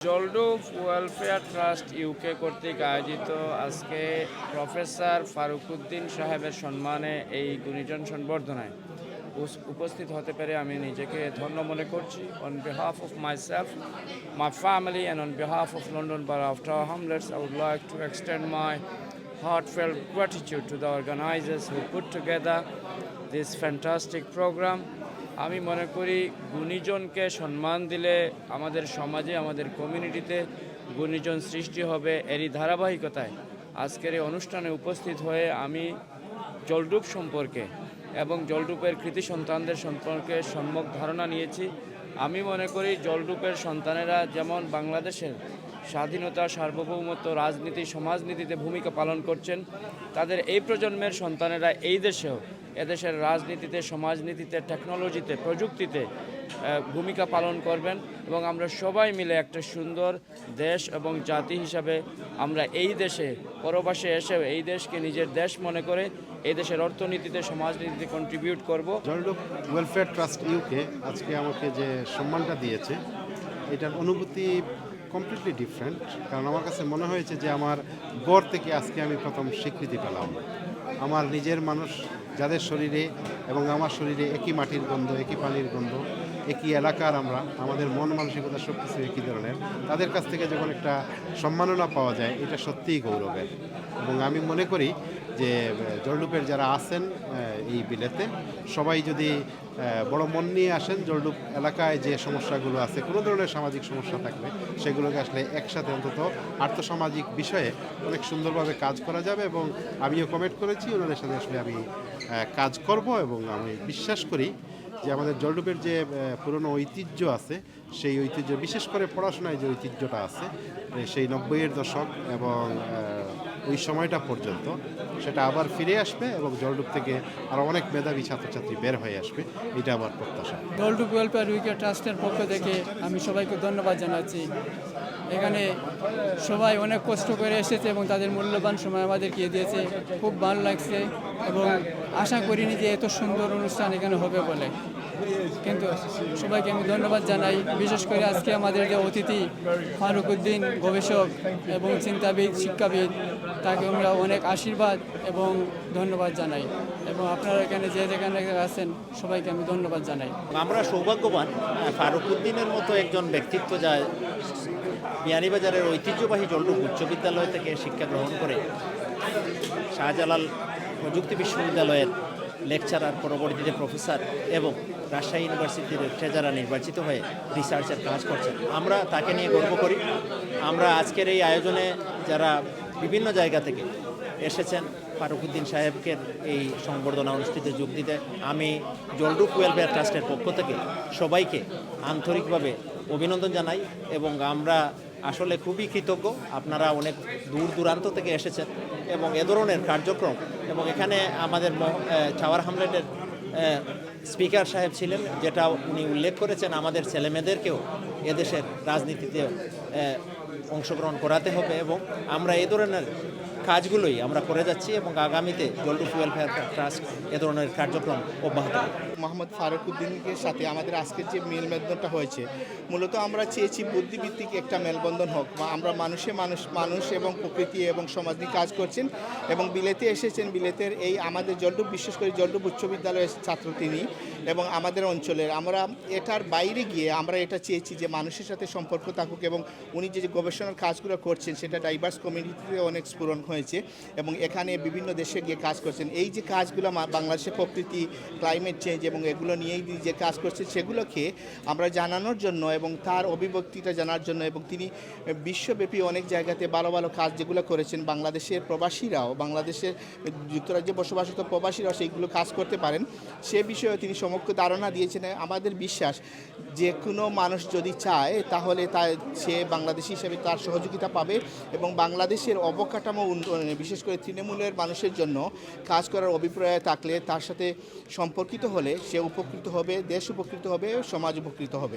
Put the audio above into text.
জলডুব welfare trust UK কর্তৃক আয়োজিত আজকে প্রফেসর ফারুকুদ্দিন সাহেবের সম্মানে এই গুণীজন সংবর্ধনায় উপস্থিত হতে পেরে আমি নিজেকে ধন্য মনে করছি on behalf of myself my family and on behalf of London borough of Tower Hamlets I would like to extend my heartfelt gratitude to the organizers who put together this fantastic program. আমি মনে করি গুণীজনকে সম্মান দিলে আমাদের সমাজে, আমাদের কমিউনিটিতে গুণীজন সৃষ্টি হবে এরই ধারাবাহিকতায়। আজকের এই অনুষ্ঠানে উপস্থিত হয়ে আমি জলডুব সম্পর্কে এবং জলডুবের কৃতি সন্তানদের সম্পর্কে সম্যক ধারণা নিয়েছি। আমি মনে করি জলরূপের সন্তানেরা যেমন বাংলাদেশের স্বাধীনতা, সার্বভৌমত্ব, রাজনীতি, সমাজনীতিতে ভূমিকা পালন করছেন, তাদের এই প্রজন্মের সন্তানেরা এই দেশেও এদেশের রাজনীতিতে, সমাজনীতিতে টেকনোলজিতে প্রযুক্তিতে ভূমিকা পালন করবেন এবং আমরা সবাই মিলে একটা সুন্দর দেশ এবং জাতি হিসাবে আমরা এই দেশে, পরবাসে এসে এই দেশকে নিজের দেশ মনে করে এই দেশের অর্থনীতিতে, সমাজনীতিতে কন্ট্রিবিউট করব। জলডুব ওয়েলফেয়ার ট্রাস্ট ইউকে আজকে আমাকে যে সম্মানটা দিয়েছে, এটার অনুভূতি কমপ্লিটলি ডিফারেন্ট কারণ আমার কাছে মনে হয়েছে যে আমার গড় থেকে আজকে আমি প্রথম স্বীকৃতি পেলাম। আমার নিজের মানুষ, যাদের শরীরে এবং আমার শরীরে একই মাটির গন্ধ, একই পানির গন্ধ একই এলাকার আমরা, আমাদের মন মানসিকতা সব কিছু একই ধরনের, তাদের কাছ থেকে যখন একটা সম্মাননা পাওয়া যায়, এটা সত্যিই গৌরবের। এবং আমি মনে করি যে জলডুপের যারা আছেন এই বিলেতে, সবাই যদি বড় মন নিয়ে আসেন জলডুপ এলাকায় যে সমস্যাগুলো আছে, কোনো ধরনের সামাজিক সমস্যা থাকবে সেগুলোকে আসলে একসাথে অন্তত আর্থসামাজিক বিষয়ে অনেক সুন্দরভাবে কাজ করা যাবে এবং আমিও কমেন্ট করেছি, ওনাদের সাথে আসলে আমি কাজ করব এবং আমি বিশ্বাস করি যে আমাদের জলডুপের যে পুরনো ঐতিহ্য আছে, সেই ঐতিহ্য, বিশেষ করে পড়াশোনায় যে ঐতিহ্যটা আছে সেই নব্বইয়ের দশক এবং ওই সময়টা পর্যন্ত সেটা আবার ফিরে আসবে এবং জলডুপ থেকে আরও অনেক মেধাবী ছাত্রছাত্রী বের হয়ে আসবে, এটা আমার প্রত্যাশা। ডলটুক ওয়েলফেয়ার উইকেট ট্রাস্টের পক্ষ থেকে আমি সবাইকে ধন্যবাদ জানাচ্ছি। এখানে সবাই অনেক কষ্ট করে এসেছে এবং তাদের মূল্যবান সময় আমাদেরকে দিয়েছে। খুব ভালো লাগছে এবং আশা করিনি যে এত সুন্দর অনুষ্ঠান এখানে হবে বলে। কিন্তু সবাইকে আমি ধন্যবাদ জানাই। বিশেষ করে আজকে আমাদের যে অতিথি, ফারুক উদ্দিন, গবেষক এবং চিন্তাবিদ, শিক্ষাবিদ, তাকে আমরা অনেক আশীর্বাদ এবং ধন্যবাদ জানাই। এবং আপনারা এখানে যে যেখানে আছেন, সবাইকে আমি ধন্যবাদ জানাই। আমরা সৌভাগ্যবান ফারুকুদ্দিনের মতো একজন ব্যক্তিত্ব যা বিয়ানীবাজারের ঐতিহ্যবাহী জলডুব উচ্চ বিদ্যালয় থেকে শিক্ষা গ্রহণ করে শাহজালাল প্রযুক্তি বিশ্ববিদ্যালয়ের লেকচারার পরবর্তীতে প্রফেসর এবং রাজশাহী ইউনিভার্সিটির ট্রেজারার নির্বাচিত হয়ে রিসার্চের কাজ করছেন। আমরা তাকে নিয়ে গর্ব করি। আমরা আজকের এই আয়োজনে যারা বিভিন্ন জায়গা থেকে এসেছেন ফারুকুদ্দিন সাহেবকে এই সংবর্ধনা অনুষ্ঠিতে যোগ দিতে, আমি জলডুক ওয়েলফেয়ার ট্রাস্টের পক্ষ থেকে সবাইকে আন্তরিকভাবে অভিনন্দন জানাই এবং আমরা আসলে খুবই কৃতজ্ঞ। আপনারা অনেক দূর দূরান্ত থেকে এসেছেন। এবং এ ধরনের কার্যক্রম এবং এখানে আমাদের ছাওয়ার হামলেটের স্পিকার সাহেব ছিলেন যেটা উনি উল্লেখ করেছেন, আমাদের ছেলেমেয়েদেরকেও এদেশের রাজনীতিতে অংশগ্রহণ করাতে হবে এবং আমরা এ ধরনের কাজগুলোই আমরা করে যাচ্ছি এবং আগামীতে জলডুপ ওয়েলফেয়ার ট্রাস্ট এ ধরনের কার্যক্রম অব্যাহত মোহাম্মদ ফারুক উদ্দিনের সাথে আমাদের আজকের যে মেলবন্ধনটা হয়েছে, মূলত আমরা চেয়েছি বুদ্ধিভিত্তিক একটা মেলবন্ধন হোক। বা আমরা মানুষে মানুষ মানুষ এবং প্রকৃতি এবং সমাজ নিয়ে কাজ করছেন এবং বিলেতে এসেছেন। বিলেতের এই আমাদের জলডুব, বিশেষ করে জলডুব উচ্চ বিদ্যালয়ের ছাত্র তিনি এবং আমাদের অঞ্চলের। আমরা এটার বাইরে গিয়ে আমরা এটা চেয়েছি যে মানুষের সাথে সম্পর্ক থাকুক এবং উনি যে যে গবেষণার কাজগুলো করছেন, সেটা ডাইভার্স কমিউনিটিতে অনেক স্ফুরণ হয়েছে এবং এখানে বিভিন্ন দেশে গিয়ে কাজ করছেন। এই যে কাজগুলো বাংলাদেশের প্রকৃতি ক্লাইমেট চেঞ্জ এবং এগুলো নিয়েই যে কাজ করছে সেগুলোকে আমরা জানানোর জন্য এবং তার অভিব্যক্তিটা জানার জন্য এবং তিনি বিশ্বব্যাপী অনেক জায়গাতে ভালো ভালো কাজ যেগুলো করেছেন, বাংলাদেশের প্রবাসীরাও, বাংলাদেশের যুক্তরাজ্যে বসবাসরত প্রবাসীরাও সেইগুলো কাজ করতে পারেন। সে বিষয়ে তিনি সমগ্র ধারণা দিয়েছেন। আমাদের বিশ্বাস, যে কোনো মানুষ যদি চায়, তাহলে তা সে বাংলাদেশি হিসেবে তার সহযোগিতা পাবে এবং বাংলাদেশের অবকাঠামো বিশেষ করে তৃণমূলের মানুষের জন্য কাজ করার অভিপ্রায় থাকলে তার সাথে সম্পর্কিত হলে সে উপকৃত হবে, দেশ উপকৃত হবে, সমাজ উপকৃত হবে।